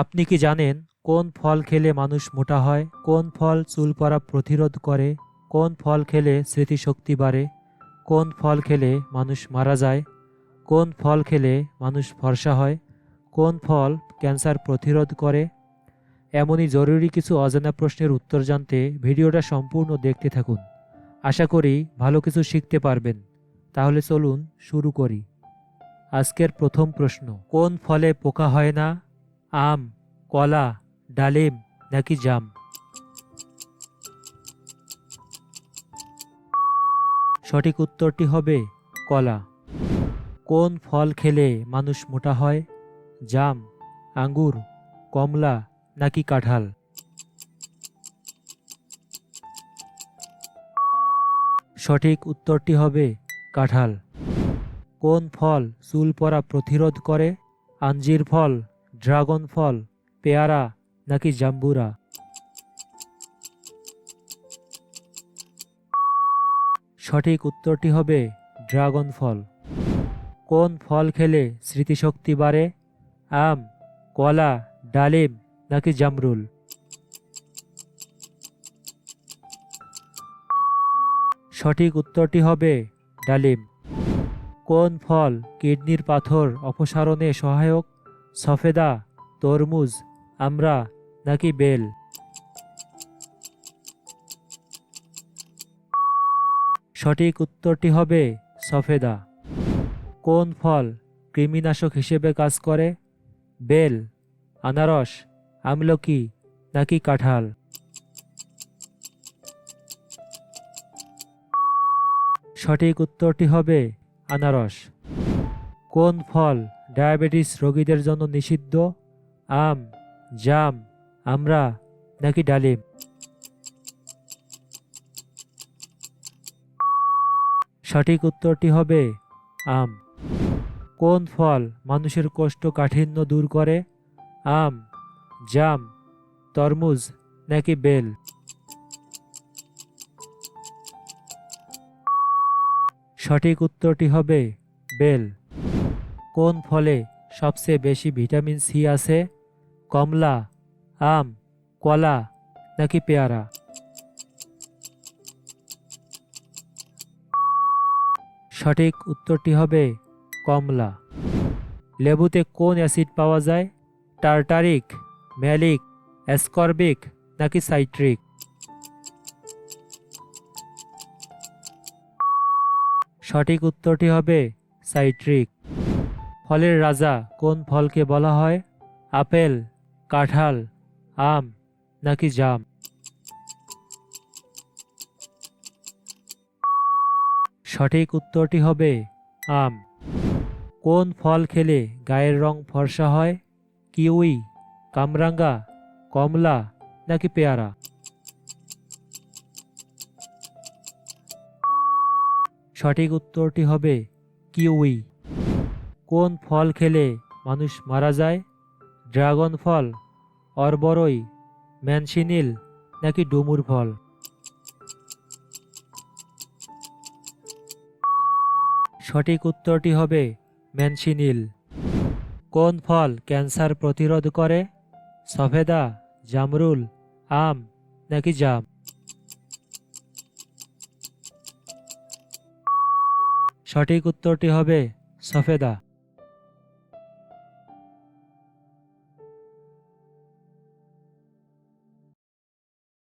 আপনি কি জানেন কোন ফল খেলে মানুষ মোটা হয়? কোন ফল চুল পড়া প্রতিরোধ করে? কোন ফল খেলে স্মৃতিশক্তি বাড়ে? কোন ফল খেলে মানুষ মারা যায়? কোন ফল খেলে মানুষ ফর্সা হয়? কোন ফল ক্যান্সার প্রতিরোধ করে? এমনই জরুরি কিছু অজানা প্রশ্নের উত্তর জানতে ভিডিওটা সম্পূর্ণ দেখতে থাকুন। আশা করি ভালো কিছু শিখতে পারবেন। তাহলে চলুন শুরু করি। আজকের প্রথম প্রশ্ন, কোন ফলে পোকা হয় না? আম, কলা, ডালিম নাকি জাম? সঠিক উত্তরটি হবে কলা। কোন ফল খেলে মানুষ মোটা হয়? জাম, আঙ্গুর, কমলা নাকি কাঁঠাল? সঠিক উত্তরটি হবে কাঁঠাল। কোন ফল চুল পরা প্রতিরোধ করে? আঞ্জির ফল ড্রাগন ফল, পেয়ারা নাকি জাম্বুরা? সঠিক উত্তরটি হবে ড্রাগন ফল। কোন ফল খেলে স্মৃতিশক্তি বাড়ে? আম, কলা, ডালিম নাকি জামরুল? সঠিক উত্তরটি হবে ডালিম। কোন ফল কিডনির পাথর অপসারণে সহায়ক? সফেদা, তরমুজ আমরা নাকি বেল? সঠিক উত্তরটি হবে সফেদা। কোন ফল কৃমিনাশক হিসেবে কাজ করে? বেল, আনারস, আমলকি নাকি কাঁঠাল? সঠিক উত্তরটি হবে আনারস। কোন ফল ডায়াবেটিস রোগীদের জন্য নিষিদ্ধ? আম, জাম, আমরা নাকি ডালিম? সঠিক উত্তরটি হবে আম। কোন ফল মানুষের কোষ্ঠকাঠিন্য দূর করে? আম, জাম, তরমুজ নাকি বেল? সঠিক উত্তরটি হবে বেল। কোন ফলে সবচেয়ে বেশি ভিটামিন সি আছে? কমলা, আম, কলা নাকি পেয়ারা? সঠিক উত্তরটি হবে কমলা। লেবুতে কোন অ্যাসিড পাওয়া যায়? টার্টারিক, ম্যালিক, অ্যাসকর্বিক নাকি সাইট্রিক? সঠিক উত্তরটি হবে সাইট্রিক। ফলের রাজা কোন ফলকে বলা হয়? আপেল, কাঁঠাল, আম নাকি জাম? সঠিক উত্তরটি হবে আম। কোন ফল খেলে গায়ের রং ফর্সা হয়? কিউই, কামরাঙ্গা, কমলা নাকি পেয়ারা? সঠিক উত্তরটি হবে কিউই। কোন ফল খেলে মানুষ মারা যায়? ড্রাগন ফল, অরবরই ম্যানসিনিল নাকি ডুমুর ফল? সঠিক উত্তরটি হবে ম্যানসিনিল কোন ফল ক্যান্সার প্রতিরোধ করে? সফেদা, জামরুল, আম, নাকি জাম? সঠিক উত্তরটি হবে সফেদা।